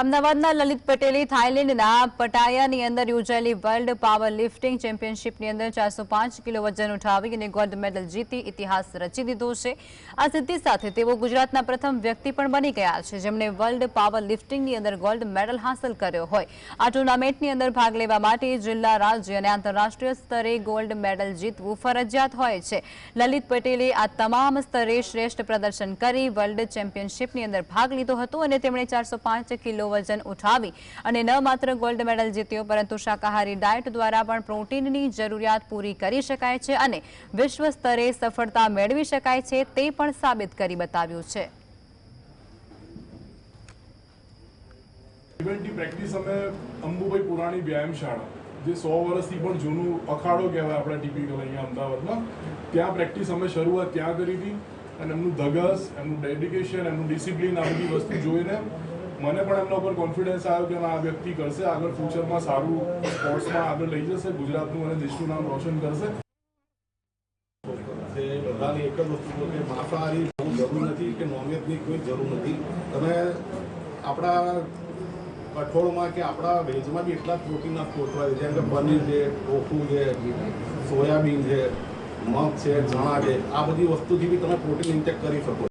અમદાવાદના લલિત પટેલે થાઇલેન્ડના પટાયાની અંદર યોજાયેલી વર્લ્ડ પાવર લિફ્ટિંગ ચેમ્પિયનશિપની અંદર ચારસો પાંચ કિલો વજન ઉઠાવી અને ગોલ્ડ મેડલ જીતી ઇતિહાસ રચી દીધો છે. આ સિદ્ધિ સાથે તેઓ ગુજરાતના પ્રથમ વ્યક્તિ પણ બની ગયા છે, જેમણે વર્લ્ડ પાવર લિફ્ટિંગની અંદર ગોલ્ડ મેડલ હાંસલ કર્યો હોય. આ ટુર્નામેન્ટની અંદર ભાગ લેવા માટે જિલ્લા રાજ્ય અને આંતરરાષ્ટ્રીય સ્તરે ગોલ્ડ મેડલ જીતવું ફરજિયાત હોય છે. લલિત પટેલે આ તમામ સ્તરે શ્રેષ્ઠ પ્રદર્શન કરી વર્લ્ડ ચેમ્પિયનશિપની અંદર ભાગ લીધો હતો અને તેમણે ચારસો પાંચ કિલો વજન ઉઠાવી અને ન માત્ર ગોલ્ડ મેડલ જીત્યો, પરંતુ શાકાહારી ડાયટ દ્વારા પણ પ્રોટીનની જરૂરિયાત પૂરી કરી શકાય છે અને વિશ્વ સ્તરે સફળતા મેળવી શકાય છે તે પણ સાબિત કરી બતાવ્યું છે. ઇવેન્ટની પ્રેક્ટિસ અમે અંબુભાઈ પુરાણી વ્યાયામશાળા જે સો વર્ષથી પણ જૂનું અખાડો કહેવાય આપણા ટિપિકલ અહીંયા અમદાવાદમાં. ત્યાં પ્રેક્ટિસ અમે શરૂઆત ત્યાં કરી હતી અને એમનું ધગસ, એમનું ડેડિકેશન એમનું ડિસિપ્લિન આ બધી વસ્તુ જોઈને મને પણ એમના ઉપર કોન્ફિડન્સ આવ્યો કે આ વ્યક્તિ કરશે, આગળ ફ્યુચરમાં સારું સ્પોર્ટ્સમાં આગળ લઈ જશે, ગુજરાતનું અને દેશનું નામ રોશન કરશે. બધાની એક જ વસ્તુ કે માંસાહારી બહુ જરૂર નથી કે નોનવેજની કોઈ જરૂર નથી. તમે આપણા કઠોળમાં કે આપણા વેજમાં બી એટલા પ્રોટીનના સ્ત્રોત હોય જેમ કે પનીર છે, ટોફુ છે, સોયાબીન છે, મગ છે, ચણા છે, આ બધી વસ્તુથી બી તમે પ્રોટીન ઇન્ટેક કરી શકો